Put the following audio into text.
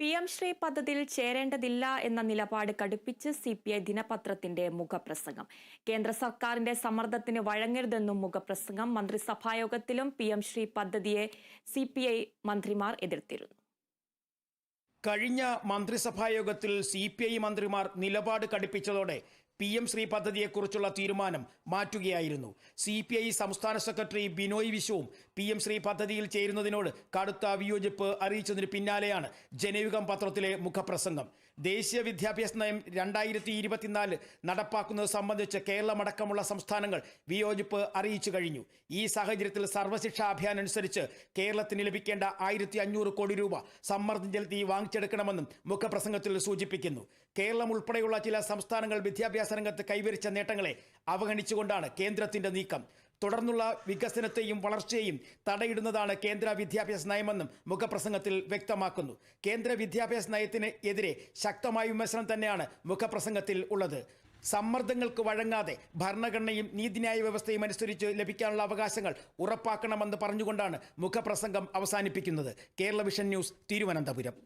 P M Shri പദ്ധതിയിൽ ചേരേണ്ടതില്ല എന്ന നിലപാട് കടുപ്പിച്ച് സി പി ഐ ദിനപത്രത്തിന്റെ മുഖപ്രസംഗം. കേന്ദ്ര സർക്കാരിന്റെ സമ്മർദ്ദത്തിന് വഴങ്ങരുതെന്നും മുഖപ്രസംഗം മന്ത്രിസഭായോഗത്തിലും പി എം ശ്രീ പദ്ധതിയെ സി പി ഐ മന്ത്രിമാർ എതിർത്തിരുന്നു. കഴിഞ്ഞ മന്ത്രിസഭായോഗത്തിൽ സി പി ഐ മന്ത്രിമാർ നിലപാട് കടുപ്പിച്ചതോടെ പി എം ശ്രീ പദ്ധതിയെക്കുറിച്ചുള്ള തീരുമാനം മാറ്റുകയായിരുന്നു. സി പി ഐ സംസ്ഥാന സെക്രട്ടറി ബിനോയ് വിശ്വവും പി എം ശ്രീ പദ്ധതിയിൽ ചേരുന്നതിനോട് കടുത്ത വിയോജിപ്പ് അറിയിച്ചതിന് പിന്നാലെയാണ് ജനയുഗം പത്രത്തിലെ മുഖപ്രസംഗം. ദേശീയ വിദ്യാഭ്യാസ നയം രണ്ടായിരത്തി ഇരുപത്തിനാല് നടപ്പാക്കുന്നത് സംബന്ധിച്ച് കേരളമടക്കമുള്ള സംസ്ഥാനങ്ങൾ വിയോജിപ്പ് അറിയിച്ചു കഴിഞ്ഞു. ഈ സാഹചര്യത്തിൽ സർവശിക്ഷാ അഭിയാൻ അനുസരിച്ച് കേരളത്തിന് ലഭിക്കേണ്ട ആയിരത്തി അഞ്ഞൂറ് കോടി രൂപ സമ്മർദ്ദം ചെലുത്തി വാങ്ങിച്ചെടുക്കണമെന്നും മുഖപ്രസംഗത്തിൽ സൂചിപ്പിക്കുന്നു. കേരളം ഉൾപ്പെടെയുള്ള ചില സംസ്ഥാനങ്ങൾ വിദ്യാഭ്യാസ രംഗത്ത് കൈവരിച്ച നേട്ടങ്ങളെ അവഗണിച്ചുകൊണ്ടാണ് കേന്ദ്രത്തിന്റെ നീക്കം. തുടർന്നുള്ള വികസനത്തെയും വളർച്ചയെയും തടയിടുന്നതാണ് കേന്ദ്ര വിദ്യാഭ്യാസ നയമെന്നും മുഖപ്രസംഗത്തിൽ വ്യക്തമാക്കുന്നു. കേന്ദ്ര വിദ്യാഭ്യാസ നയത്തിന് എതിരെ ശക്തമായ വിമർശനം തന്നെയാണ് മുഖപ്രസംഗത്തിൽ ഉള്ളത്. സമ്മർദ്ദങ്ങൾക്ക് വഴങ്ങാതെ ഭരണഘടനയും നീതിന്യായ വ്യവസ്ഥയും അനുസരിച്ച് ലഭിക്കാനുള്ള അവകാശങ്ങൾ ഉറപ്പാക്കണമെന്ന് പറഞ്ഞുകൊണ്ടാണ് മുഖപ്രസംഗം അവസാനിപ്പിക്കുന്നത്. Kerala vision news Thiruvananthapuram.